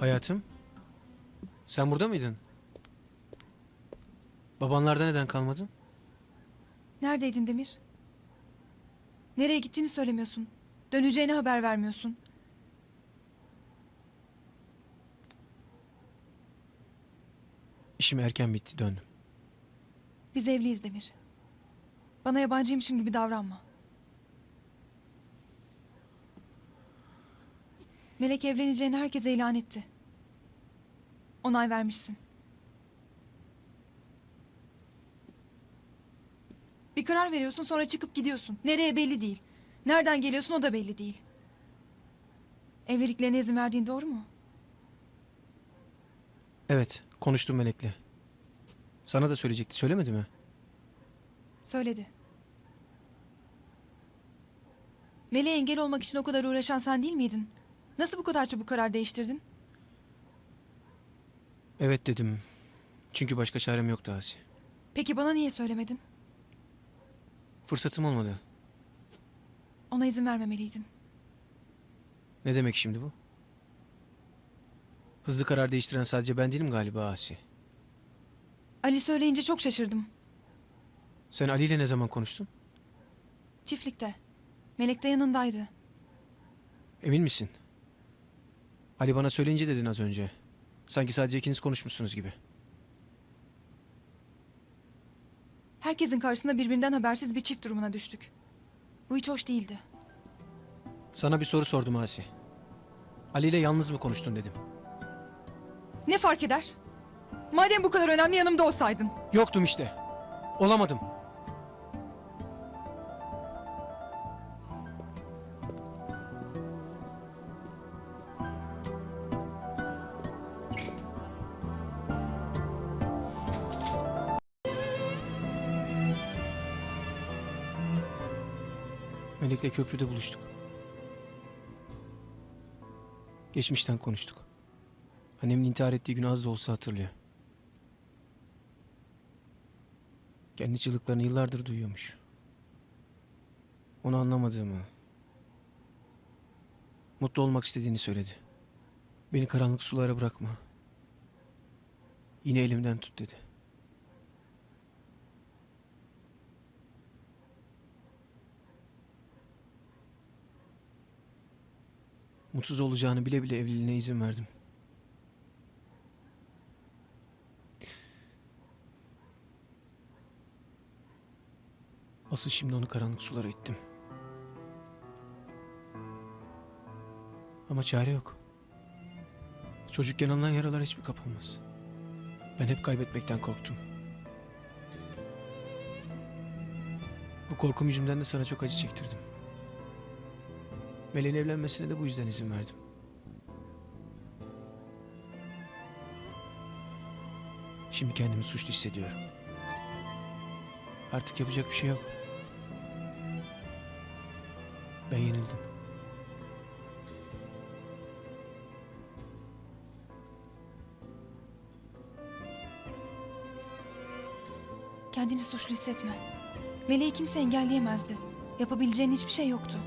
Hayatım, sen burada mıydın? Babanlarda neden kalmadın? Neredeydin Demir? Nereye gittiğini söylemiyorsun. Döneceğine haber vermiyorsun. İşim erken bitti, döndüm. Biz evliyiz Demir. Bana yabancıymışım gibi davranma. Melek evleneceğini herkese ilan etti. Onay vermişsin. Bir karar veriyorsun sonra çıkıp gidiyorsun. Nereye belli değil. Nereden geliyorsun o da belli değil. Evliliklerine izin verdiğin doğru mu? Evet, konuştum Melek'le. Sana da söyleyecekti, söylemedi mi? Söyledi. Meleğe engel olmak için o kadar uğraşan sen değil miydin? Nasıl bu kadar çabuk karar değiştirdin? Evet dedim. Çünkü başka çarem yoktu Asi. Peki bana niye söylemedin? Fırsatım olmadı. Ona izin vermemeliydin. Ne demek şimdi bu? Hızlı karar değiştiren sadece ben değilim galiba Asi. Ali söyleyince çok şaşırdım. Sen Ali ile ne zaman konuştun? Çiftlikte. Melek de yanındaydı. Emin misin? Ali bana söyleyince dedin az önce. Sanki sadece ikiniz konuşmuşsunuz gibi. Herkesin karşısında birbirinden habersiz bir çift durumuna düştük. Bu hiç hoş değildi. Sana bir soru sordum Asi. Ali ile yalnız mı konuştun dedim. Ne fark eder? Madem bu kadar önemli yanımda olsaydın. Yoktum işte. Olamadım. Melek'le köprüde buluştuk. Geçmişten konuştuk. Annemin intihar ettiği gün az da olsa hatırlıyor. Kendi çığlıklarını yıllardır duyuyormuş. Onu anlamadığımı, mutlu olmak istediğini söyledi. Beni karanlık sulara bırakma. Yine elimden tut dedi. Mutsuz olacağını bile bile evliliğine izin verdim. Asıl şimdi onu karanlık sulara ittim. Ama çare yok. Çocukken alınan yaralar hiç mi kapanmaz? Ben hep kaybetmekten korktum. Bu korkum yüzümden de sana çok acı çektirdim. Meleğin evlenmesine de bu yüzden izin verdim. Şimdi kendimi suçlu hissediyorum. Artık yapacak bir şey yok. Ben yenildim. Kendini suçlu hissetme. Meleği kimse engelleyemezdi. Yapabileceğin hiçbir şey yoktu.